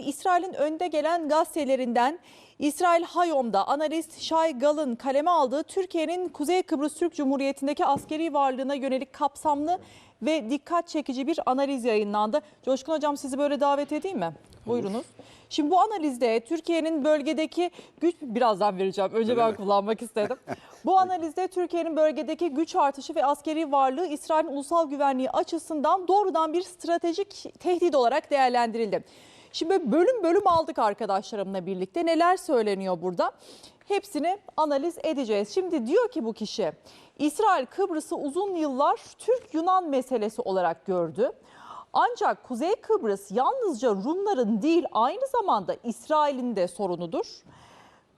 İsrail'in önde gelen gazetelerinden İsrail Hayom'da analist Şay Gal'ın kaleme aldığı Türkiye'nin Kuzey Kıbrıs Türk Cumhuriyeti'ndeki askeri varlığına yönelik kapsamlı ve dikkat çekici bir analiz yayınlandı. Coşkun Hocam sizi böyle davet edeyim mi? Buyurunuz. Şimdi bu analizde Türkiye'nin bölgedeki güç birazdan vereceğim. Önce ben kullanmak istedim. Bu analizde Türkiye'nin bölgedeki güç artışı ve askeri varlığı İsrail'in ulusal güvenliği açısından doğrudan bir stratejik tehdit olarak değerlendirildi. Şimdi bölüm bölüm aldık arkadaşlarımla birlikte. Neler söyleniyor burada? Hepsini analiz edeceğiz. Şimdi diyor ki bu kişi İsrail Kıbrıs'ı uzun yıllar Türk-Yunan meselesi olarak gördü. Ancak Kuzey Kıbrıs yalnızca Rumların değil aynı zamanda İsrail'in de sorunudur.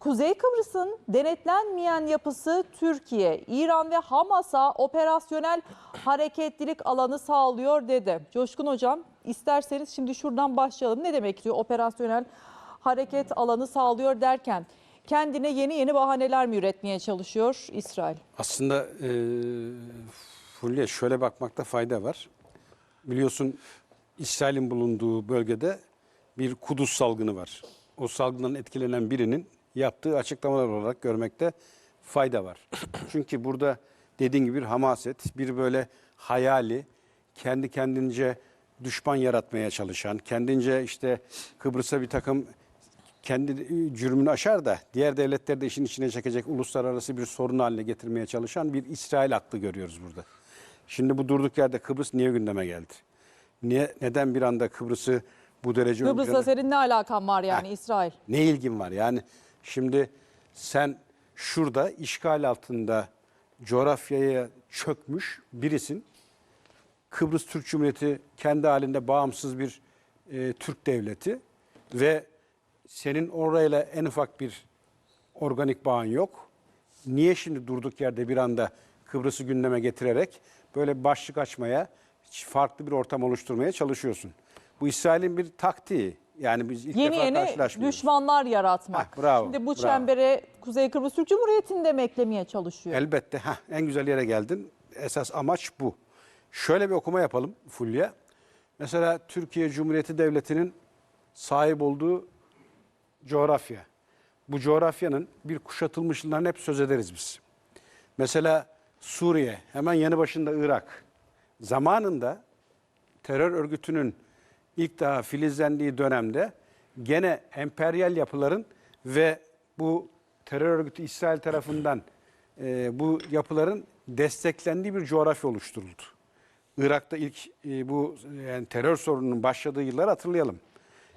Kuzey Kıbrıs'ın denetlenmeyen yapısı Türkiye, İran ve Hamas'a operasyonel hareketlilik alanı sağlıyor dedi. Coşkun Hocam isterseniz şimdi şuradan başlayalım. Ne demek diyor operasyonel hareket alanı sağlıyor derken kendine yeni yeni bahaneler mi üretmeye çalışıyor İsrail? Aslında e, Fulya şöyle bakmakta fayda var. Biliyorsun İsrail'in bulunduğu bölgede bir Kudüs salgını var. O salgından etkilenen birinin yaptığı açıklamalar olarak görmekte fayda var. Çünkü burada dediğin gibi bir hamaset, bir böyle hayali, kendi kendince düşman yaratmaya çalışan, kendince işte Kıbrıs'a bir takım kendi cürmünü aşar da diğer devletleri de işin içine çekecek uluslararası bir sorun haline getirmeye çalışan bir İsrail aklı görüyoruz burada. Şimdi bu durduk yerde Kıbrıs niye gündeme geldi? Niye neden bir anda Kıbrıs'ı bu derece Kıbrıs'la senin ne alakan var yani İsrail? ne ilgin var? Yani şimdi sen şurada işgal altında coğrafyaya çökmüş birisin. Kıbrıs Türk Cumhuriyeti kendi halinde bağımsız bir e, Türk devleti ve senin orayla en ufak bir organik bağın yok. Niye şimdi durduk yerde bir anda Kıbrıs'ı gündeme getirerek böyle başlık açmaya, farklı bir ortam oluşturmaya çalışıyorsun? Bu İsrail'in bir taktiği. Yani biz ilk Yeni defa yeni karşılaşmıyoruz. düşmanlar yaratmak. Heh, bravo, Şimdi bu bravo. çembere Kuzey Kıbrıs Türk Cumhuriyeti'nde mi eklemeye çalışıyor? Elbette. Heh, en güzel yere geldin. Esas amaç bu. Şöyle bir okuma yapalım Fulya. Mesela Türkiye Cumhuriyeti Devleti'nin sahip olduğu coğrafya. Bu coğrafyanın bir kuşatılmışlığından hep söz ederiz biz. Mesela Suriye, hemen yanı başında Irak. Zamanında terör örgütünün ilk daha filizlendiği dönemde gene emperyal yapıların ve bu terör örgütü İsrail tarafından e, bu yapıların desteklendiği bir coğrafya oluşturuldu. Irak'ta ilk e, bu yani terör sorununun başladığı yılları hatırlayalım.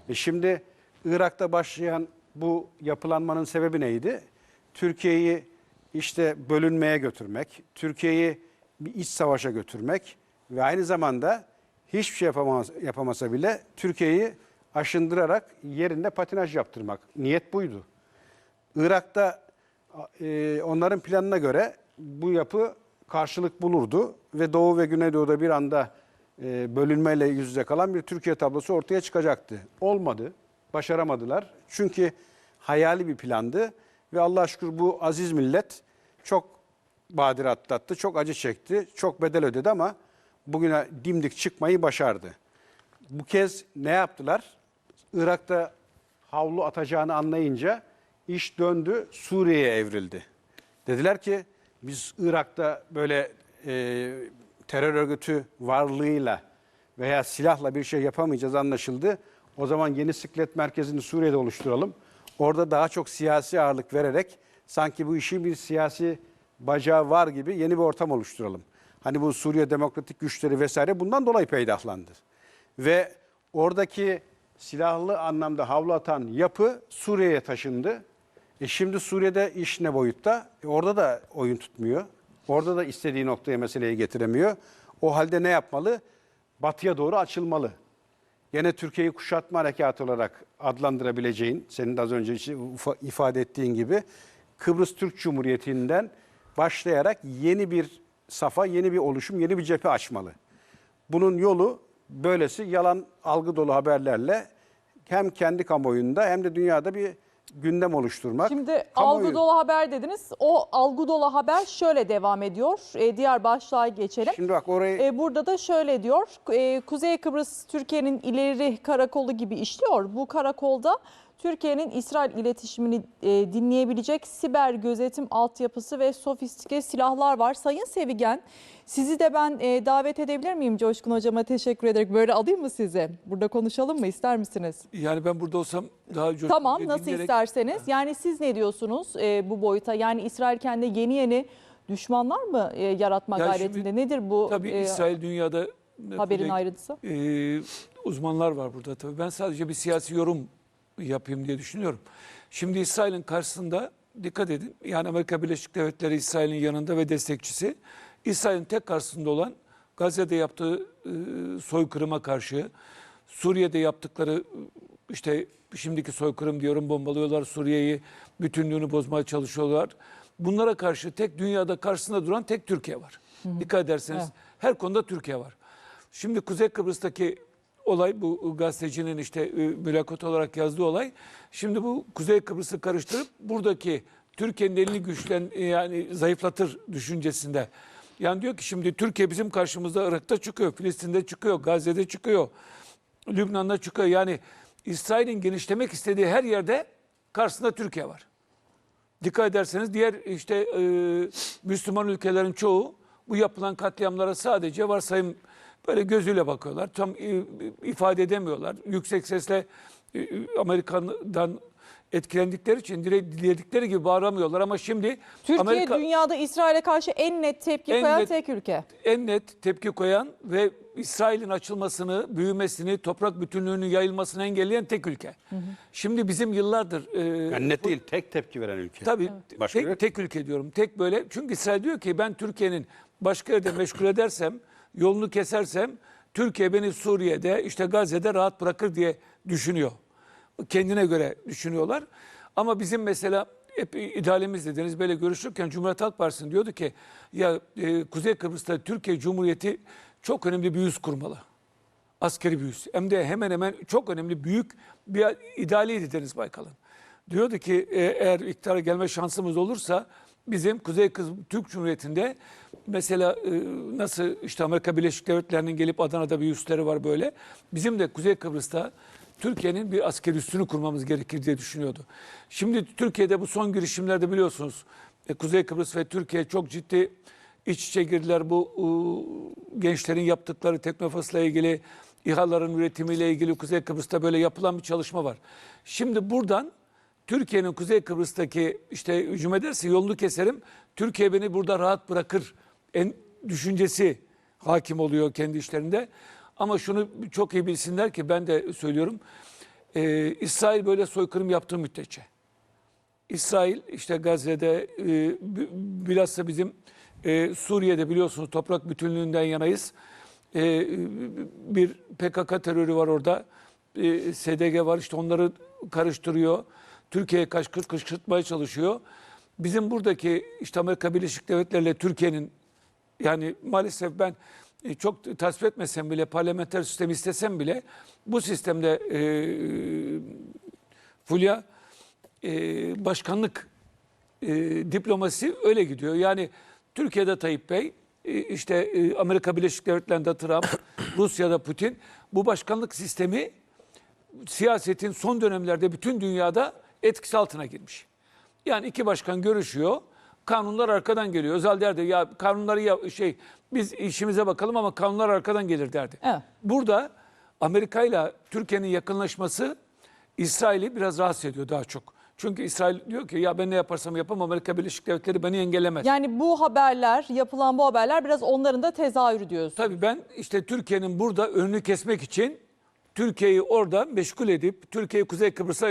E şimdi Irak'ta başlayan bu yapılanmanın sebebi neydi? Türkiye'yi işte bölünmeye götürmek, Türkiye'yi bir iç savaşa götürmek ve aynı zamanda hiçbir şey yapamaz, yapamasa bile Türkiye'yi aşındırarak yerinde patinaj yaptırmak. Niyet buydu. Irak'ta e, onların planına göre bu yapı karşılık bulurdu ve Doğu ve Güneydoğu'da bir anda e, bölünmeyle yüz yüze kalan bir Türkiye tablosu ortaya çıkacaktı. Olmadı, başaramadılar. Çünkü hayali bir plandı ve Allah şükür bu aziz millet çok badire atlattı, çok acı çekti, çok bedel ödedi ama bugüne dimdik çıkmayı başardı. Bu kez ne yaptılar? Irak'ta havlu atacağını anlayınca iş döndü Suriye'ye evrildi. Dediler ki biz Irak'ta böyle e, terör örgütü varlığıyla veya silahla bir şey yapamayacağız anlaşıldı. O zaman yeni siklet merkezini Suriye'de oluşturalım. Orada daha çok siyasi ağırlık vererek sanki bu işin bir siyasi bacağı var gibi yeni bir ortam oluşturalım. Hani bu Suriye Demokratik Güçleri vesaire bundan dolayı peydahlandı. Ve oradaki silahlı anlamda havlu atan yapı Suriye'ye taşındı. E şimdi Suriye'de iş ne boyutta? E orada da oyun tutmuyor. Orada da istediği noktaya meseleyi getiremiyor. O halde ne yapmalı? Batıya doğru açılmalı. Yine Türkiye'yi kuşatma harekatı olarak adlandırabileceğin, senin de az önce ifade ettiğin gibi Kıbrıs Türk Cumhuriyeti'nden başlayarak yeni bir safa, yeni bir oluşum, yeni bir cephe açmalı. Bunun yolu böylesi yalan algı dolu haberlerle hem kendi kamuoyunda hem de dünyada bir gündem oluşturmak. Şimdi kamuoyu- algı dolu haber dediniz. O algı dolu haber şöyle devam ediyor. E, diğer başlığa geçelim. Şimdi bak orayı E, burada da şöyle diyor. e, Kuzey Kıbrıs Türkiye'nin ileri karakolu gibi işliyor. Bu karakolda Türkiye'nin İsrail iletişimini e, dinleyebilecek siber gözetim altyapısı ve sofistike silahlar var. Sayın Sevigen, sizi de ben e, davet edebilir miyim Coşkun Hocama? Teşekkür ederek böyle alayım mı sizi? Burada konuşalım mı? İster misiniz? Yani ben burada olsam daha coşkun Tamam nasıl dinleyerek- isterseniz. Yani siz ne diyorsunuz e, bu boyuta? Yani İsrail kendi yeni yeni düşmanlar mı e, yaratma Ya gayretinde? şimdi Nedir bu Tabii e, İsrail dünyada haberin kuzey- ayrıntısı? e, uzmanlar var burada tabii. Ben sadece bir siyasi yorum yapayım diye düşünüyorum. Şimdi İsrail'in karşısında dikkat edin. Yani Amerika Birleşik Devletleri İsrail'in yanında ve destekçisi. İsrail'in tek karşısında olan Gazze'de yaptığı e, soykırıma karşı Suriye'de yaptıkları işte şimdiki soykırım diyorum bombalıyorlar Suriye'yi bütünlüğünü bozmaya çalışıyorlar. Bunlara karşı tek dünyada karşısında duran tek Türkiye var. Dikkat ederseniz Evet. her konuda Türkiye var. Şimdi Kuzey Kıbrıs'taki olay bu gazetecinin işte e, mülakat olarak yazdığı olay. Şimdi bu Kuzey Kıbrıs'ı karıştırıp buradaki Türkiye'nin elini güçlen yani zayıflatır düşüncesinde. Yani diyor ki şimdi Türkiye bizim karşımızda Irak'ta çıkıyor, Filistin'de çıkıyor, Gazze'de çıkıyor, Lübnan'da çıkıyor. Yani İsrail'in genişlemek istediği her yerde karşısında Türkiye var. Dikkat ederseniz diğer işte e, Müslüman ülkelerin çoğu bu yapılan katliamlara sadece varsayım böyle gözüyle bakıyorlar. Tam e, ifade edemiyorlar. Yüksek sesle e, Amerika'dan etkilendikleri için direkt diledikleri gibi bağıramıyorlar ama şimdi Türkiye Amerika dünyada İsrail'e karşı en net tepki En koyan net- tek ülke. en net tepki koyan ve İsrail'in açılmasını, büyümesini, toprak bütünlüğünün yayılmasını engelleyen tek ülke. Şimdi bizim yıllardır e, yani net değil tek tepki veren ülke. Tabii Başka tek, tek ülke diyorum. Tek böyle. Çünkü İsrail diyor ki ben Türkiye'nin başka yerde meşgul edersem, yolunu kesersem Türkiye beni Suriye'de işte Gazze'de rahat bırakır diye düşünüyor. Kendine göre düşünüyorlar. Ama bizim mesela hep idealimiz dediniz böyle görüşürken Cumhuriyet Halk Partisi'nin diyordu ki ya e, Kuzey Kıbrıs'ta Türkiye Cumhuriyeti çok önemli bir üs kurmalı. Askeri bir üs. Hem de hemen hemen çok önemli büyük bir idealiydi Deniz Baykal'ın. Diyordu ki e, eğer iktidara gelme şansımız olursa bizim Kuzey Kıbrıs Türk Cumhuriyeti'nde mesela e, nasıl işte Amerika Birleşik Devletleri'nin gelip Adana'da bir üsleri var böyle. Bizim de Kuzey Kıbrıs'ta Türkiye'nin bir askeri üssünü kurmamız gerekir diye düşünüyordu. Şimdi Türkiye'de bu son girişimlerde biliyorsunuz e, Kuzey Kıbrıs ve Türkiye çok ciddi iç içe girdiler. Bu gençlerin yaptıkları Teknofas'la ilgili, İHA'ların üretimiyle ilgili Kuzey Kıbrıs'ta böyle yapılan bir çalışma var. Şimdi buradan Türkiye'nin Kuzey Kıbrıs'taki işte hücum ederse yolunu keserim. Türkiye beni burada rahat bırakır. En düşüncesi hakim oluyor kendi işlerinde. Ama şunu çok iyi bilsinler ki ben de söylüyorum. e, İsrail böyle soykırım yaptığı müddetçe. İsrail işte Gazze'de e, bi- bilhassa bizim e, Suriye'de biliyorsunuz toprak bütünlüğünden yanayız. E, bir PKK terörü var orada. E, SDG var işte onları karıştırıyor. Türkiye'ye kışkırtmaya çalışıyor. Bizim buradaki işte Amerika Birleşik Devletleri ile Türkiye'nin yani maalesef ben e, çok tasvip etmesem bile parlamenter sistemi istesem bile bu sistemde e, Fulya e, başkanlık e, diplomasi öyle gidiyor. Yani Türkiye'de Tayyip Bey, e, işte e, Amerika Birleşik Devletleri'nde Trump, Rusya'da Putin bu başkanlık sistemi siyasetin son dönemlerde bütün dünyada etkisi altına girmiş. Yani iki başkan görüşüyor. Kanunlar arkadan geliyor. Özal derdi ya kanunları ya şey biz işimize bakalım ama kanunlar arkadan gelir derdi. Evet. Burada Amerika ile Türkiye'nin yakınlaşması İsrail'i biraz rahatsız ediyor daha çok. Çünkü İsrail diyor ki ya ben ne yaparsam yapamam Amerika Birleşik Devletleri beni engellemez. Yani bu haberler, yapılan bu haberler biraz onların da tezahürü diyorsun. Tabii ben işte Türkiye'nin burada önünü kesmek için Türkiye'yi orada meşgul edip Türkiye'yi Kuzey Kıbrıs'a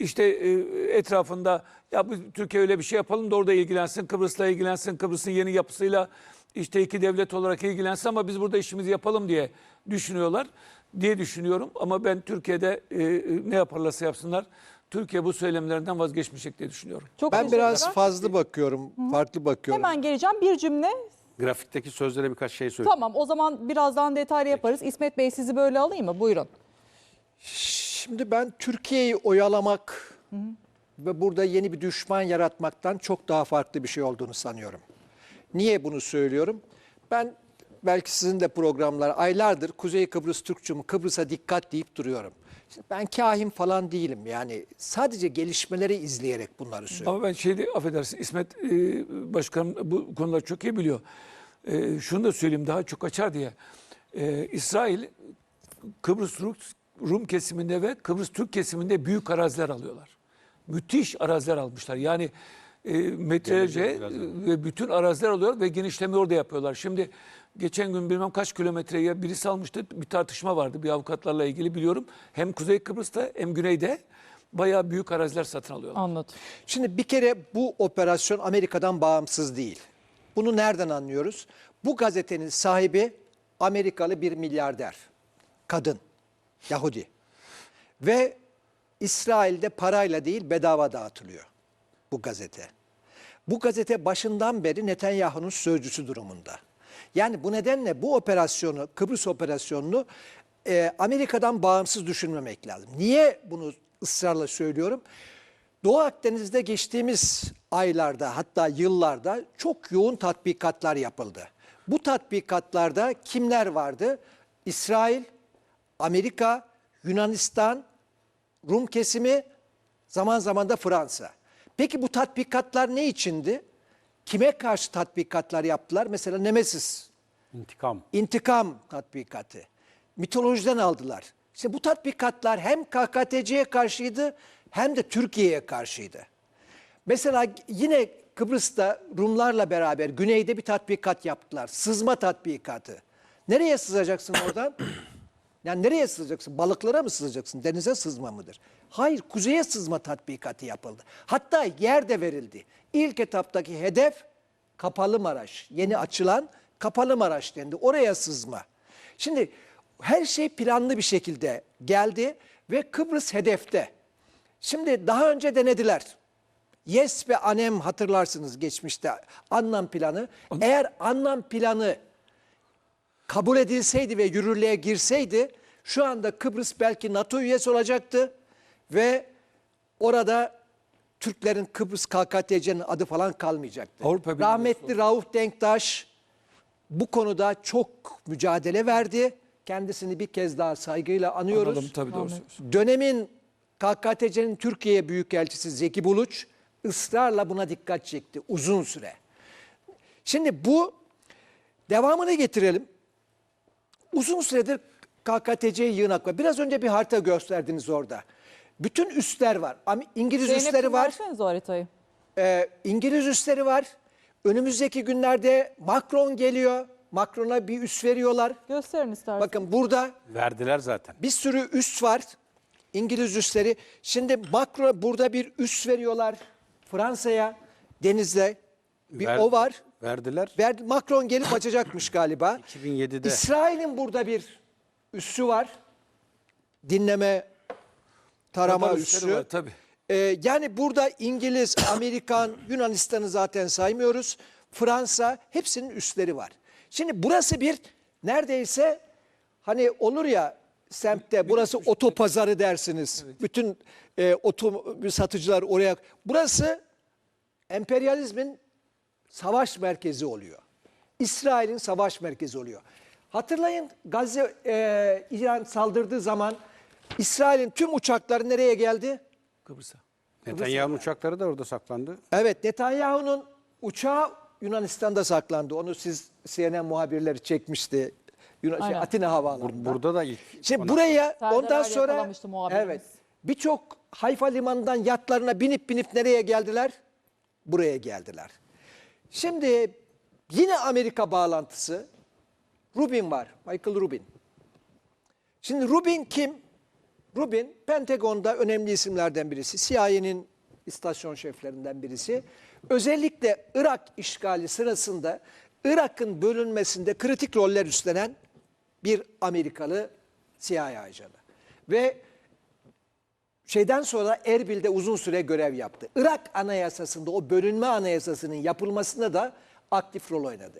işte e, etrafında ya bu Türkiye öyle bir şey yapalım da orada ilgilensin, Kıbrıs'la ilgilensin, Kıbrıs'ın yeni yapısıyla işte iki devlet olarak ilgilensin ama biz burada işimizi yapalım diye düşünüyorlar diye düşünüyorum. Ama ben Türkiye'de e, ne yaparlarsa yapsınlar Türkiye bu söylemlerinden vazgeçmeyecek diye düşünüyorum. Çok Ben biraz teşekkürler. fazla bakıyorum, farklı bakıyorum. Hemen geleceğim bir cümle. Grafikteki sözlere birkaç şey söyleyeyim. Tamam o zaman birazdan detaylı yaparız. İsmet Bey sizi böyle alayım mı? Buyurun. Şimdi ben Türkiye'yi oyalamak ve burada yeni bir düşman yaratmaktan çok daha farklı bir şey olduğunu sanıyorum. Niye bunu söylüyorum? Ben belki sizin de programlar aylardır Kuzey Kıbrıs Türk Cumhuriyeti Kıbrıs'a dikkat deyip duruyorum. Şimdi ben kahin falan değilim yani sadece gelişmeleri izleyerek bunları söylüyorum. Ama ben şeyde affedersin İsmet e, Başkanım bu konuları çok iyi biliyor. E, şunu da söyleyeyim daha çok açar diye. E, İsrail Kıbrıs Rum, Rum kesiminde ve Kıbrıs Türk kesiminde büyük araziler alıyorlar. Müthiş araziler almışlar. Yani e, metrelerce e, ve bütün araziler alıyor ve genişleme orada yapıyorlar. Şimdi geçen gün bilmem kaç kilometreye birisi almıştı. Bir tartışma vardı bir avukatlarla ilgili biliyorum. Hem Kuzey Kıbrıs'ta hem Güney'de bayağı büyük araziler satın alıyorlar. Anladım. Şimdi bir kere bu operasyon Amerika'dan bağımsız değil. Bunu nereden anlıyoruz? Bu gazetenin sahibi Amerikalı bir milyarder. Kadın. Yahudi. Ve İsrail'de parayla değil bedava dağıtılıyor bu gazete. Bu gazete başından beri Netanyahu'nun sözcüsü durumunda. Yani bu nedenle bu operasyonu, Kıbrıs operasyonunu e, Amerika'dan bağımsız düşünmemek lazım. Niye bunu ısrarla söylüyorum? Doğu Akdeniz'de geçtiğimiz aylarda hatta yıllarda çok yoğun tatbikatlar yapıldı. Bu tatbikatlarda kimler vardı? İsrail, Amerika, Yunanistan, Rum kesimi, zaman zaman da Fransa. Peki bu tatbikatlar ne içindi? Kime karşı tatbikatlar yaptılar? Mesela Nemesis, İntikam. intikam tatbikatı. Mitolojiden aldılar. İşte bu tatbikatlar hem KKTC'ye karşıydı hem de Türkiye'ye karşıydı. Mesela yine Kıbrıs'ta Rumlarla beraber güneyde bir tatbikat yaptılar. Sızma tatbikatı. Nereye sızacaksın oradan? Yani nereye sızacaksın? Balıklara mı sızacaksın? Denize sızma mıdır? Hayır, kuzeye sızma tatbikatı yapıldı. Hatta yer de verildi. İlk etaptaki hedef Kapalı Maraş. Yeni açılan Kapalı Maraş dendi. Oraya sızma. Şimdi her şey planlı bir şekilde geldi ve Kıbrıs hedefte. Şimdi daha önce denediler. Yes ve Anem hatırlarsınız geçmişte anlam planı. Eğer anlam planı kabul edilseydi ve yürürlüğe girseydi şu anda Kıbrıs belki NATO üyesi olacaktı ve orada Türklerin Kıbrıs KKTC'nin adı falan kalmayacaktı. Avrupa Birliği Rahmetli Rauf Denktaş bu konuda çok mücadele verdi. Kendisini bir kez daha saygıyla anıyoruz. Anladım tabii doğru. Dönemin KKTC'nin Türkiye Büyükelçisi Zeki Buluç ısrarla buna dikkat çekti uzun süre. Şimdi bu devamını getirelim. Uzun süredir KKTC yığınak var. Biraz önce bir harita gösterdiniz orada. Bütün üsler var. İngiliz üsleri Zeynep'ciğim var. o haritayı. Ee, İngiliz üsleri var. Önümüzdeki günlerde Macron geliyor. Macron'a bir üs veriyorlar. Gösterin isterseniz. Bakın burada Verdiler zaten. bir sürü üs var. İngiliz üsleri. Şimdi Macron burada bir üs veriyorlar Fransa'ya denizde. Bir Ver- o var. Verdiler. Ver- Macron gelip açacakmış galiba. 2007'de. İsrail'in burada bir üssü var. Dinleme, tarama Radar üssü. var, tabii. Ee, yani burada İngiliz, Amerikan, Yunanistan'ı zaten saymıyoruz. Fransa hepsinin üsleri var. Şimdi burası bir neredeyse hani olur ya semtte burası otopazarı dersiniz. Bütün e, otomobil satıcılar oraya. Burası emperyalizmin savaş merkezi oluyor. İsrail'in savaş merkezi oluyor. Hatırlayın Gazze e, İran saldırdığı zaman İsrail'in tüm uçakları nereye geldi? Kıbrıs'a. Netanyahu'nun uçakları da orada saklandı. Evet Netanyahu'nun uçağı Yunanistan'da saklandı. Onu siz CNN muhabirleri çekmişti. Yunan, şey, Aynen. Atina havaalanında. Bur- burada da ilk. Şimdi ona- buraya Serdar ondan Ali sonra yakalamıştı muhabirimiz. evet birçok Hayfa limanından yatlarına binip binip nereye geldiler? Buraya geldiler. Şimdi yine Amerika bağlantısı Rubin var. Michael Rubin. Şimdi Rubin kim? Rubin Pentagon'da önemli isimlerden birisi. CIA'nin istasyon şeflerinden birisi. Özellikle Irak işgali sırasında Irak'ın bölünmesinde kritik roller üstlenen bir Amerikalı CIA ajanı. Ve şeyden sonra Erbil'de uzun süre görev yaptı. Irak anayasasında o bölünme anayasasının yapılmasında da aktif rol oynadı.